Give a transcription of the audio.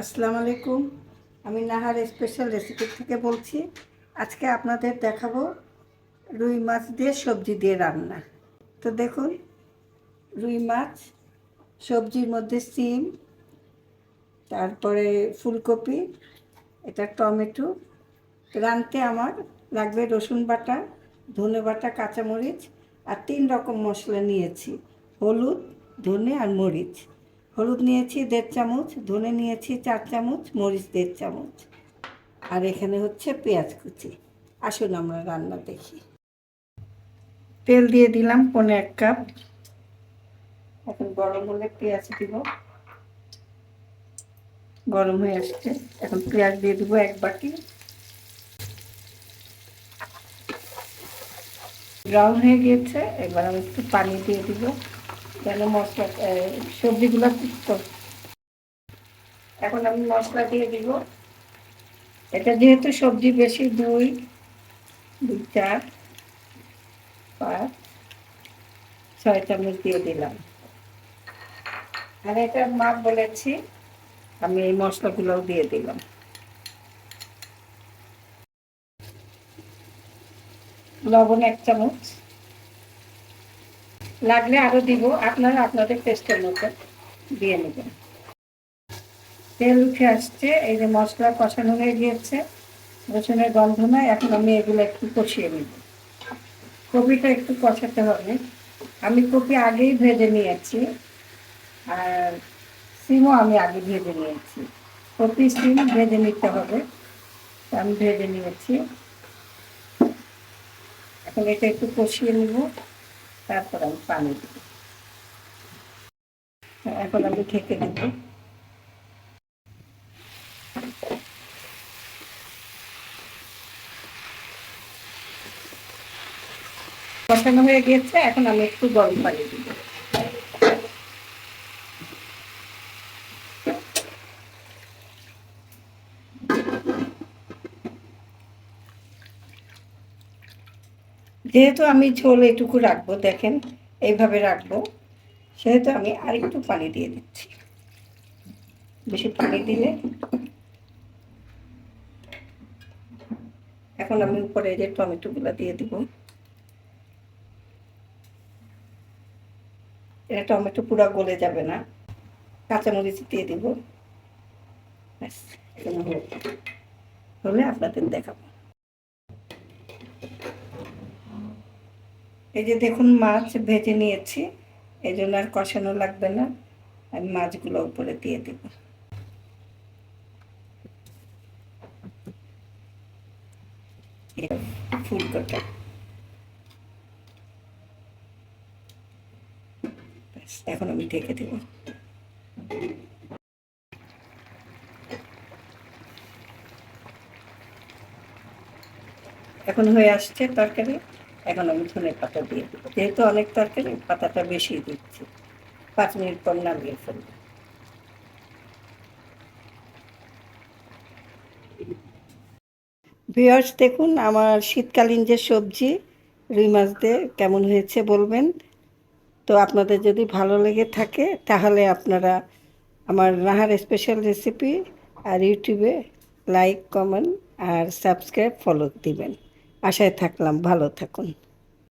আসসালামু আলাইকুম। আমি নাহার স্পেশাল রেসিপি থেকে বলছি, আজকে আপনাদের দেখাবো রুই মাছ দিয়ে সবজি দিয়ে রান্না। তো দেখুন, রুই মাছ, সবজির মধ্যে সিম, তারপরে ফুলকপি, এটা টমেটো রানতে আমার লাগবে রসুন বাটা, ধনে বাটা, কাঁচামরিচ, আর তিন রকম মশলা নিয়েছি, হলুদ, ধনে আর মরিচ। হলুদ নিয়েছি, দেড় চামচ, ধনে নিয়েছি, চার চামচ, মরিচ দেড় চামচ। আর এখানে হচ্ছে পেঁয়াজ কুচি। আসুন আমরা রান্না দেখি। তেল দিয়ে দিলাম পনেরো এক কাপ। এখন গরম হলে পেঁয়াজ দিব। গরম হয়ে আসছে। এখন পেঁয়াজ দিয়ে দেবো এক বাটি। ব্রাউন হয়ে গিয়েছে। এবার আমি একটু পানি দিয়ে দিব। যেন মশলা সবজিগুলো সিদ্ধ? এখন আমি মশলা দিয়ে দিব। এটা যেহেতু সবজি বেশি, দুই দুই, চার, পাঁচ, ছয় চামচ দিয়ে দিলাম। আর এটা মাপ বলেছি, আমি এই মশলাগুলোও দিয়ে দিলাম। লবণ এক চামচ। লাগলে আরও দিব। আপনারা আপনাদের টেস্টের মতো দিয়ে নেবেন। তেল উঠে আসছে, এই যে মশলা কষানো হয়ে গিয়েছে, রসুনের গন্ধ নয় এখন আমি এগুলো একটু কষিয়ে নিব। কপিটা একটু কষাতে হবে। আমি কপি আগেই ভেজে নিয়েছি, আর সিমও আমি আগে ভেজে নিয়েছি। কপি, সিম ভেজে নিতে হবে। আমি ভেজে নিয়েছি। এখন এটা একটু কষিয়ে নিব। তারপর আমি পানি দিব। এখন আমি ঢেকে দিব কষানো হয়ে গিয়েছে, এখন আমি একটু গরম পানি দিব। যেহেতু আমি ঝোল এটুকু রাখব, দেখেন, এইভাবে রাখব, সেহেতু আমি আরেকটু পানি দিয়ে দিচ্ছি। বেশি পানি দিলে এখন আমি উপরে যে টমেটোগুলো দিয়ে দিব এটা টমেটো পুরো গলে যাবে না, কাঁচামরিচ দিয়ে দিব। হলে আপনাদের দেখাবো। এই যে দেখুন, মাছ ভেজে নিয়েছি। এই জন্য আর কষানো লাগবে না। আমি মাছগুলো উপরে দিয়ে দেব। ফুলকোটা এখন আমি ঢেকে দেব। এখন হয়ে আসছে তরকারি। এখন আমি ধনে পাতা দিয়ে দেবো। যেহেতু অনেক তরকারি, পাতাটা বেশি দিচ্ছি। পাঁচ মিনিট পর নামিয়ে ফেলব। ভিওর্স দেখুন আমার শীতকালীন যে সবজি, রুই মাছ দিয়ে কেমন হয়েছে বলবেন? তো আপনাদের যদি ভালো লেগে থাকে, তাহলে আপনারা আমার রাহার স্পেশাল রেসিপি আর ইউটিউবে লাইক কমেন্ট আর সাবস্ক্রাইব ফলো দিবেন। আশায় থাকলাম ভালো থাকুন।